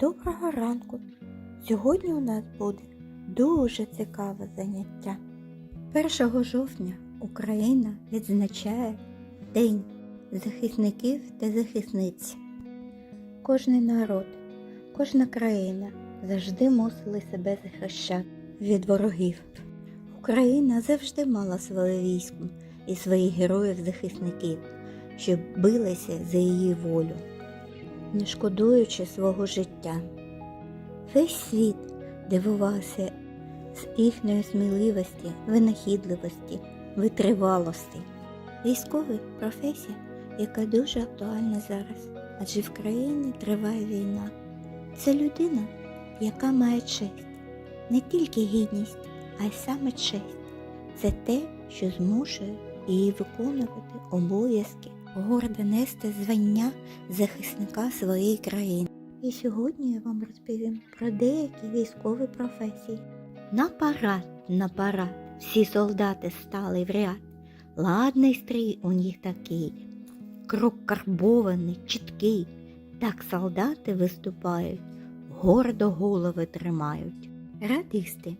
Доброго ранку! Сьогодні у нас буде дуже цікаве заняття. 1 жовтня Україна відзначає День захисників та захисниць. Кожний народ, кожна країна завжди мусили себе захищати від ворогів. Україна завжди мала своє військо і своїх героїв-захисників, що билися за її волю не шкодуючи свого життя. Весь світ дивувався з їхньої сміливості, винахідливості, витривалості. Військовий професія, яка дуже актуальна зараз, адже в країні триває війна. Це людина, яка має честь, не тільки гідність, а й саме честь. Це те, що змушує її виконувати обов'язки, гордо нести звання захисника своєї країни. І сьогодні я вам розповім про деякі військові професії. На парад, на парад, всі солдати стали в ряд. Ладний стрій у них такий, крок карбований, чіткий. Так солдати виступають, гордо голови тримають. Радисти.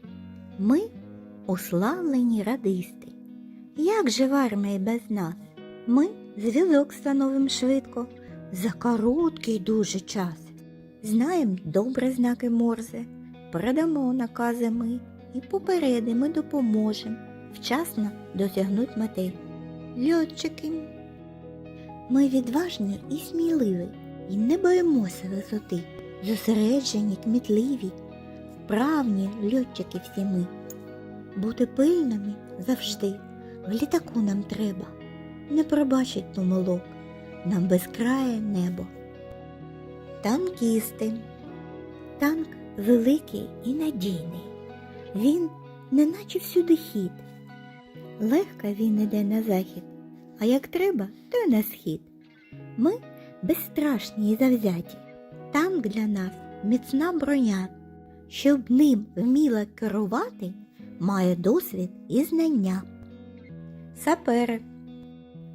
Ми уславлені радисти. Як же в армії без нас? Ми зв'язок становимо швидко, за короткий дуже час. Знаємо добре знаки Морзе, передамо накази ми і попередимо допоможемо вчасно досягнути мети. Льотчики. Ми відважні і сміливі, і не боїмося висоти, зосереджені, кмітливі, вправні льотчики всі ми. Бути пильними завжди, в літаку нам треба не пробачить помилок нам безкрає небо. Танкісти. Танк великий і надійний. Він неначе всюди хід. Легко він іде на захід, а як треба, то й на схід. Ми безстрашні і завзяті. Танк для нас міцна броня. Щоб ним вміла керувати, має досвід і знання. Сапери.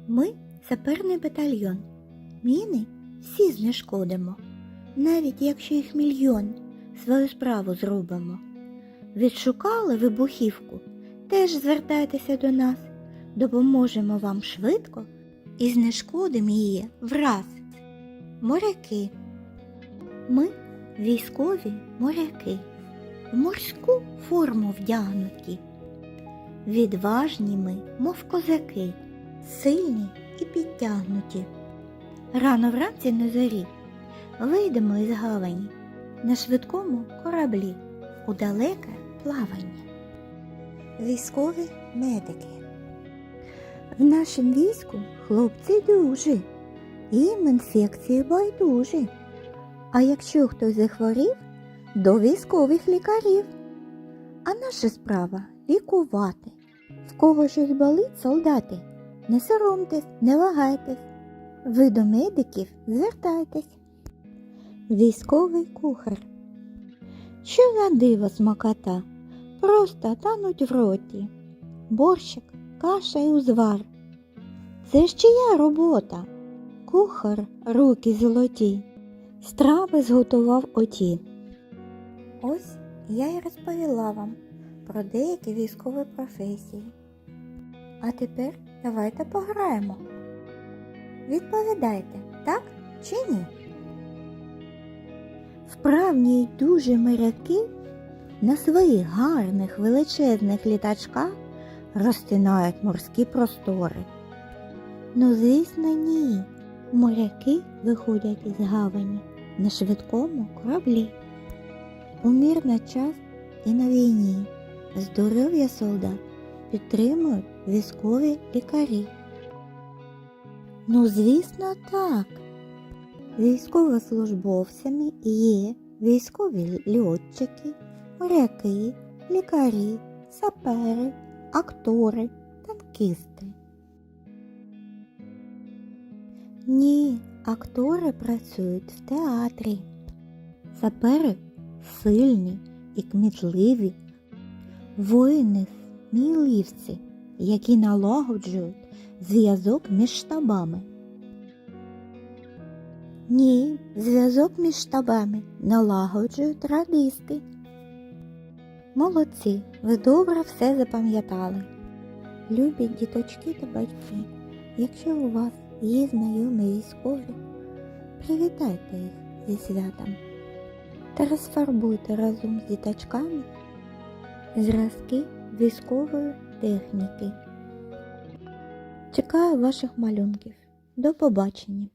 Ми саперний батальйон. Міни всі знешкодимо, навіть якщо їх мільйон, свою справу зробимо. Відшукали вибухівку, теж звертайтеся до нас, допоможемо вам швидко і знешкодимо її враз. Моряки. Ми військові моряки, в морську форму вдягнуті. Відважні ми, мов козаки сильні і підтягнуті. Рано вранці на зорі вийдемо із гавані на швидкому кораблі у далеке плавання. Військові медики. В нашому війську хлопці дужі, їм інфекції байдужі. А якщо хтось захворів, до військових лікарів. А наша справа лікувати. В кого щось болить, солдати. Не соромтесь, не вагайтесь. Ви до медиків звертайтесь. Військовий кухар. Що за диво смакота? Просто тануть в роті. Борщик, каша і узвар. Це ж чия робота? Кухар руки золоті. Страви зготував оті. Ось я й розповіла вам про деякі військові професії. А тепер давайте пограємо. Відповідайте, так чи ні? Вправні й дуже моряки на своїх гарних величезних літачках розтинають морські простори. Ну, звісно, ні. Моряки виходять із гавані на швидкому кораблі. У мирний час і на війні здоров'я солдат підтримують військові лікарі. Ну, звісно, так. Військовослужбовцями є військові льотчики, моряки, лікарі, сапери, актори, танкісти. Ні, актори працюють в театрі. Сапери сильні і кмітливі, воїни сміливці, які налагоджують зв'язок між штабами. Ні, зв'язок між штабами налагоджують радисти. Молодці, ви добре все запам'ятали. Любі діточки та батьки, якщо у вас є знайомі військові, привітайте їх зі святом та розфарбуйте разом з діточками зразки військової техніки. Чекаю ваших малюнків. До побачення!